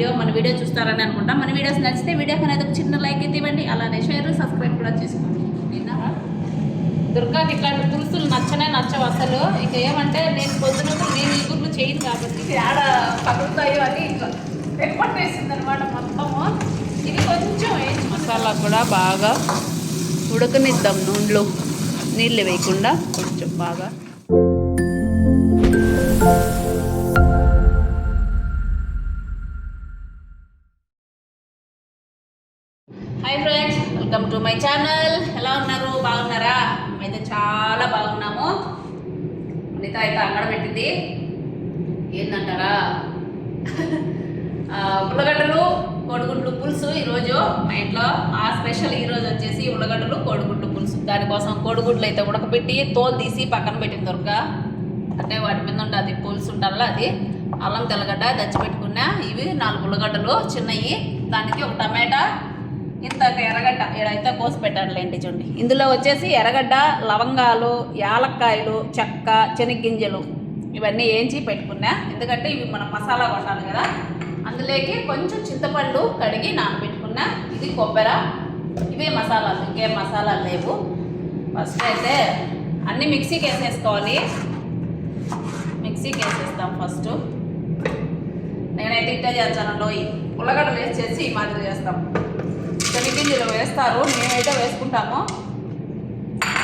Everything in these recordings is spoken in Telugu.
వీడియో మన వీడియో చూస్తారని అనుకుంటా. మన వీడియోస్ నచ్చితే వీడియోకి అనేది ఒక చిన్న లైక్ అయితే ఇవ్వండి. అలానే షేర్ సబ్స్క్రైబ్ కూడా చేసుకోండి. విన్నారా దుర్గాకి ఇట్లాంటి పులుసులు నచ్చనే నచ్చవు అసలు. ఇక ఏమంటే నేను పొద్దునప్పుడు నేను ఈ గుర్లు చేయను కాబట్టి. ఆడ పగులుతాయో అని ఇట్లా అనమాట మొత్తము. ఇది కొంచెం వేసి మసాలా కూడా బాగా ఉడకనిద్దాం నూనెలో. నీళ్ళు వేయకుండా కొంచెం బాగా. Hi friends welcome to my channel ఎలా ఉన్నారు? బాగున్నారా? మేమైతే చాలా బాగున్నాము. అనిత అయితే అక్కడ పెట్టింది. ఏందంటారా? ఉల్లగడ్డలు కోడిగుడ్లు పులుసు ఈరోజు మా ఇంట్లో. ఆ స్పెషల్ ఈరోజు వచ్చేసి ఉల్లగడ్డలు కోడిగుడ్లు పులుసు. దానికోసం కోడిగుడ్లు అయితే ఉడకబెట్టి తోలు తీసి పక్కన పెట్టింది దొరక. అంటే వాటి మీద ఉంటుంది పులుసు ఉండాలా అది. అల్లం తెల్లగడ్డ దచ్చిపెట్టుకున్నా ఇవి నాలుగు ఉల్లగడ్డలు చిన్నవి దానికి ఒక టమాటా ఇంత ఎర్రగడ్డ ఇడైతే కోసి పెట్టానులేండి చూడండి. ఇందులో వచ్చేసి ఎర్రగడ్డ లవంగాలు యాలక్కాయలు చెక్క చెనిగ్గింజలు. ఇవన్నీ వేయించి పెట్టుకున్నా ఎందుకంటే ఇవి మనం మసాలా కొట్టాలి కదా. అందులోకి కొంచెం చింతపండు కడిగి నానబెట్టుకున్నా ఇది కొబ్బరి ఇవే మసాలాలు ఇంకేం మసాలాలు లేవు. ఫస్ట్ అయితే అన్నీ మిక్సీకి వేసేసుకోవాలి. మిక్సీకి వేసేస్తాం ఫస్ట్. నేనైతే ఇట్టే చేస్తాను లోయి ఉల్లగడ్డలు వేసేసి ఈ మాదిరి చేస్తాం. వేస్తారు మేమైతే వేసుకుంటాము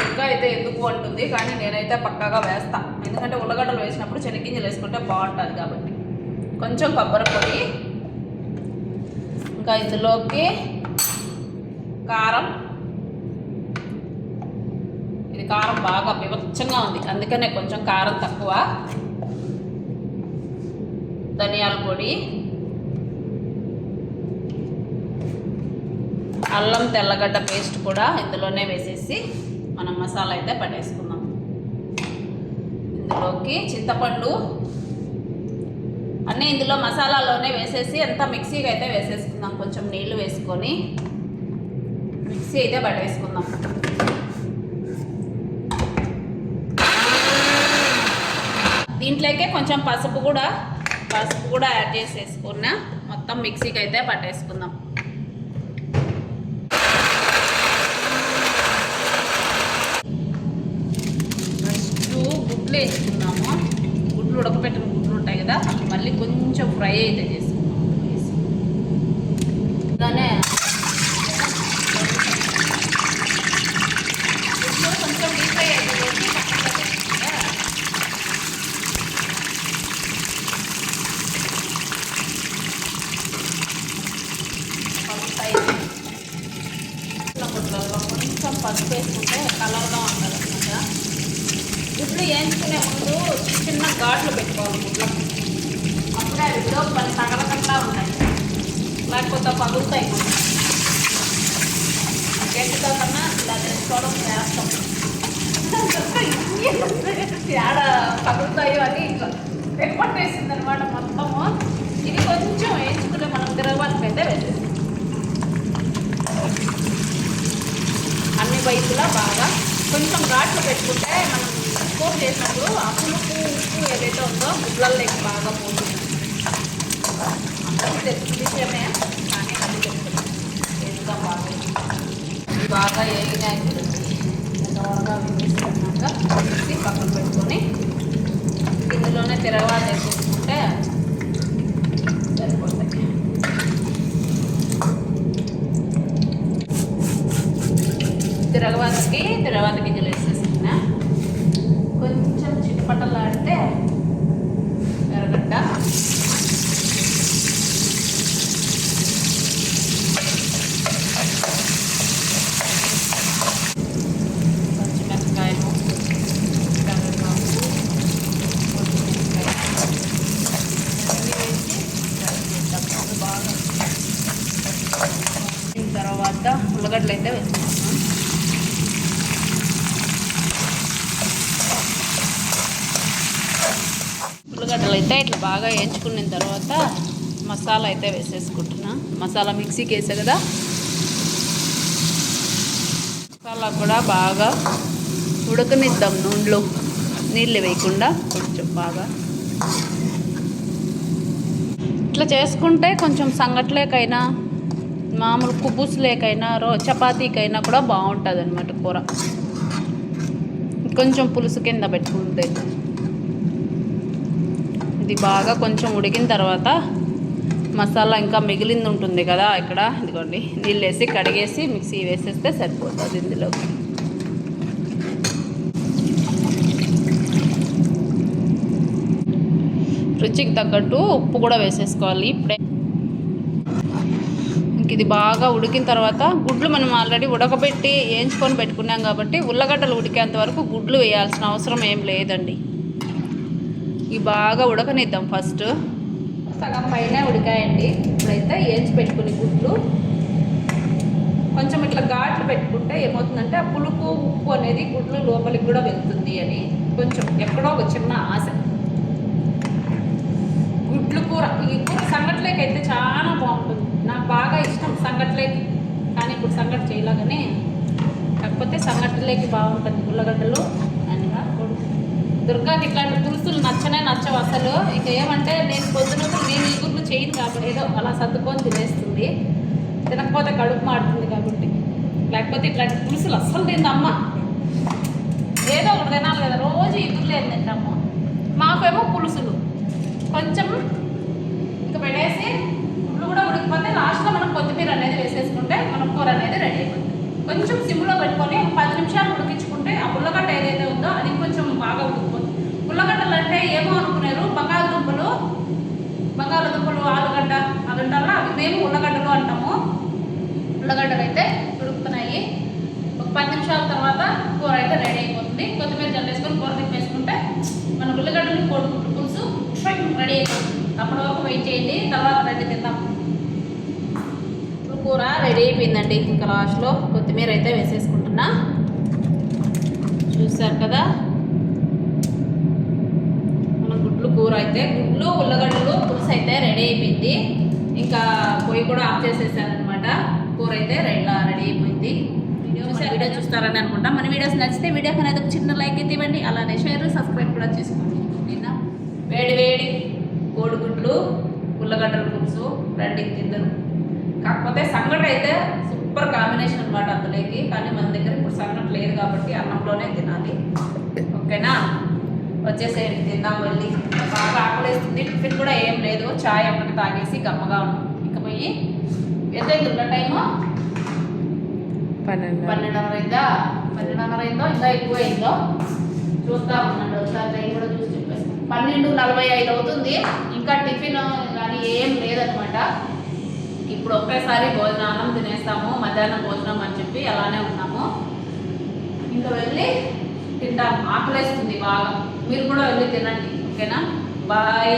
ఇంకా అయితే ఎందుకు అంటుంది కానీ నేనైతే పక్కాగా వేస్తా. ఎందుకంటే ఉల్లగడ్డలు వేసినప్పుడు చెనిగింజలు వేసుకుంటే బాగుంటుంది కాబట్టి. కొంచెం కొబ్బరి పొడి ఇంకా ఇందులోకి కారం. ఇది కారం బాగా వివచ్చంగా ఉంది అందుకనే కొంచెం కారం తక్కువ. ధనియాల పొడి. అల్లం తెల్లగడ్డ పేస్ట్ కూడా ఇందులోనే వేసేసి మనం మసాలా అయితే పట్టేసుకుందాం. ఇందులోకి చింతపండు అన్నీ ఇందులో మసాలాలోనే వేసేసి అంతా మిక్సీకి అయితే వేసేసుకుందాం. కొంచెం నీళ్ళు వేసుకొని మిక్సీ అయితే పట్టేసుకుందాం. దీంట్లోకే కొంచెం పసుపు కూడా పసుపు కూడా యాడ్ చేసేసుకున్నా మొత్తం మిక్సీకి అయితే పట్టేసుకుందాం ఫస్ట్ గుడ్లు గుడ్లు ఉడకపెట్టిన గుడ్లు ఉంటాయి కదా మళ్ళీ కొంచెం ఫ్రై అయితే చేసుకుందాం వేసి. గుడ్లు కొంచెం డీప్ ఫ్రై అయిపోయి కొంచెం పసుపు వేసుకుంటే కలర్గా ఉంటుంది అనమాట గుడ్లు వేయించుకునే ముందు చిన్న చిన్న ఘాట్లు పెట్టుకోవాలి గుడ్లకు అప్పుడే అవి విడో పని తగలకుండా ఉంటాయి. లేకపోతే పగులుతాయి గట్టితో కన్నా ఇలా తెచ్చుకోవడం చేస్తాం. ఆడ పగులుతాయో అని ఇట్లా పెట్టేసింది అనమాట మొత్తము. ఇది కొంచెం వేయించుకుంటే మనం తిరగబాటు అయితే వేసేస్తాం అన్ని వైపులా బాగా కొంచెం ఘాట్లు పెట్టుకుంటే మనం కూర చేసినప్పుడు ఆ పులుపు ఉప్పు ఏదైతే ఉందో గుడ్లలోకి బాగా పోతుంది. అందరికీ తెలిసిన విషయమే కానీ అది చెప్తున్నాం. వేసుగా బాగా ఇవి బాగా ఏగినాయి దోరగా వేసుకున్నాక తీసి పక్కన పెట్టుకొని ఇందులోనే తిరగవా చేసుకుంటే సరిపోతాయి. తిరగవాతకి తిరగవాత గింజలు వేసేసుకున్నా కొంచెం చిట్పటలాడితే ఎర్రగడ్డ పచ్చిమిరపకాయలు కరివేపాకు కొత్తిమీరకాయ అన్నీ వేసి ఫ్రై చేద్దాం అది బాగా దీని తర్వాత ఉల్లగడ్డలు అయితే వేసుకుంటాం ఉల్లిగడ్డలు అయితే ఇట్లా బాగా వేయించుకున్న తర్వాత మసాలా అయితే వేసేసుకుంటున్నా. మసాలా మిక్సీకి వేసా కదా? మసాలా కూడా బాగా ఉడకనిద్దాం నూనెలో. నీళ్ళు వేయకుండా కొంచెం బాగా. ఇట్లా చేసుకుంటే కొంచెం సంగట్లేకైనా మామూలు కుబూస్ లేకైనా రో చపాతీకైనా కూడా బాగుంటుంది అనమాట కూర. కొంచెం పులుసు కింద పెట్టుకుంటే. ఇది బాగా కొంచెం ఉడికిన తర్వాత మసాలా ఇంకా మిగిలింది ఉంటుంది కదా ఇక్కడ. ఇదిగోండి నీళ్ళు వేసి కడిగేసి మిక్సీ వేసేస్తే సరిపోతుంది ఇందులోకి. రుచికి తగ్గట్టు ఉప్పు కూడా వేసేసుకోవాలి ఇప్పుడే. ఇంక ఇది బాగా ఉడికిన తర్వాత గుడ్లు మనం ఆల్రెడీ ఉడకబెట్టి వేయించుకొని పెట్టుకున్నాం కాబట్టి ఉల్లగడ్డలు ఉడికేంత వరకు గుడ్లు వేయాల్సిన అవసరం ఏం లేదండి. ఇవి బాగా ఉడకనిద్దాం ఫస్ట్. సగం పైన ఉడికాయండి. ఇప్పుడైతే ఏంచి పెట్టుకుని గుడ్లు. కొంచెం ఇట్లా ఘాట్లు పెట్టుకుంటే ఏమవుతుందంటే ఆ పులుపు ఉప్పు అనేది గుడ్లు లోపలికి కూడా వెళ్తుంది అని కొంచెం ఎక్కడో ఒక చిన్న ఆశ. గుడ్లు కూర ఈ కూర సంగట్లేకి అయితే చాలా బాగుంటుంది. నాకు బాగా ఇష్టం సంగట్లేకి. కానీ ఇప్పుడు సంగటి చేయలాగానే కాకపోతే సంగట్లేకి బాగుంటుంది. ఉల్లగడ్డలు అనిగా దుర్గాకి ఇట్లాంటి అసలు ఇక ఏమంటే నేను పొద్దున నేను ఈ గుడ్లు చేయను కాబట్టి ఏదో అలా సర్దుకొని తినేస్తుంది. తినకపోతే కడుపు మాడుతుంది కాబట్టి. లేకపోతే ఇట్లాంటి పులుసులు అస్సలు తిందమ్మ. ఏదో ఒకటి తినాలి కదా రోజు ఈ గుడ్లు ఏం తింటాము. మాకేమో పులుసులు. కొంచెం ఇంకా పెట్టేసి గుడ్లు కూడా ఉడికిపోతే లాస్ట్లో మనం కొత్తిమీర అనేది వేసేసుకుంటే మన కూర అనేది రెడీ అయిపోతుంది. కొంచెం సిమ్లో పెట్టుకొని అనుకున్నారు బంగాళదుంపలు బంగాళదుంపలు ఆలుగడ్డ అదంటారా అవి మేము ఉల్లగడ్డలు అంటాము. ఉల్లగడ్డలు అయితే ఉడుకుతున్నాయి. ఒక పది నిమిషాల తర్వాత కూర అయితే రెడీ అయిపోతుంది. కొత్తిమీర జల్లేసుకొని కూర తిప్పేసుకుంటే మన ఉల్లగడ్డలు కోడుకుంటు పులుసు రెడీ అయిపోతుంది. అప్పటి వరకు వెయిట్ చేయండి. తర్వాత రెడీ తిందాం. కూర రెడీ అయిపోయిందండి. ఇంకా లాస్ట్లో కొత్తిమీర అయితే వేసేసుకుంటున్నా. చూసారు కదా మన గుడ్లు కూర అయితే గుడ్లు ఉల్లగడ్డలు పులుసు అయితే రెడీ అయిపోయింది. ఇంకా పొయ్యి కూడా ఆఫ్ చేసేసాను అనమాట కూర అయితే రెడీ రెడీ అయిపోయింది. వీడియో వీడియో చూస్తారని అనుకుంటా. మన వీడియోస్ నచ్చితే వీడియోకి అనేది ఒక చిన్న లైక్ అయితే ఇవ్వండి. అలానే షేర్ సబ్స్క్రైబ్ కూడా చేసుకోండి. నిన్న వేడి వేడి కోడిగుడ్లు ఉల్లగడ్డల పులుసు రండి తిందరు. కాకపోతే సంగటి అయితే సూపర్ కాంబినేషన్ అనమాట అందులోకి. కానీ మన దగ్గర ఇప్పుడు సంగటి లేదు కాబట్టి అన్నంలోనే తినాలి. ఓకేనా? వచ్చేసేయండి తిందాం వెళ్ళి బాగా ఆకలేస్తుంది టిఫిన్ కూడా ఏం లేదు. చాయ్ ఒకటి తాగేసి గమ్మగా ఉన్నాం. ఇక పోయి ఎంత అయింది టైము? పన్నెండు పన్నెండున్నర అయిందా? పన్నెండున్నర అయిందో ఇంకా ఎక్కువ అయిందో? చూద్దాం ఉండండి ఒకసారి టైం కూడా చూసి చెప్పేసి పన్నెండు నలభై ఐదు అవుతుంది. ఇంకా టిఫిన్ కానీ ఏం లేదనమాట. ఇప్పుడు ఒకేసారి భోజనాన్నం తినేస్తాము మధ్యాహ్నం భోజనం అని చెప్పి అలానే ఉన్నాము. ఇంకా వెళ్ళి తింటాం. ఆకలేస్తుంది బాగా. మీరు కూడా వెళ్ళి తినండి ఓకేనా? బాయ్